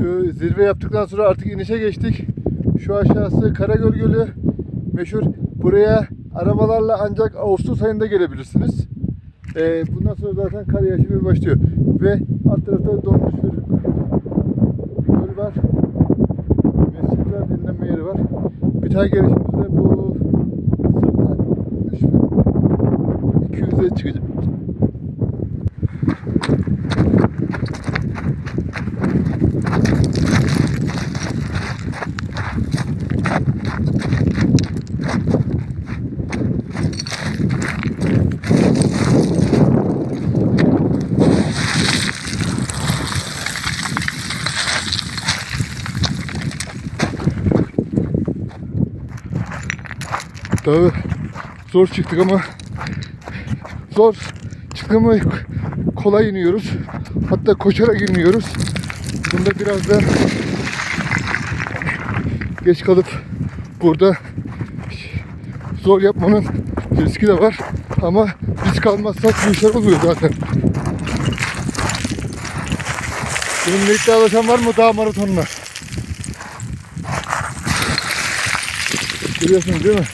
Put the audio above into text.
Şu zirve yaptıktan sonra artık inişe geçtik. Şu aşağısı Karagöl Gölü meşhur. Buraya arabalarla ancak Ağustos ayında gelebilirsiniz. Ee, bundan sonra zaten kar yağışı başlıyor. Ve alt tarafta donmuş bir göl var. Mescit var, dinlenme yeri var. Bir tane gelişimizde bu sırttan 200'e çıkacak. Dağı zor çıktık ama zor çıktık ama kolay iniyoruz. Hatta koşarak iniyoruz. Bunda biraz da geç kalıp burada zor yapmanın riski de var. Ama risk almazsak bu işler oluyor zaten. Benimle iddialaşan var mı dağ maratonuna? Görüyorsunuz değil mi?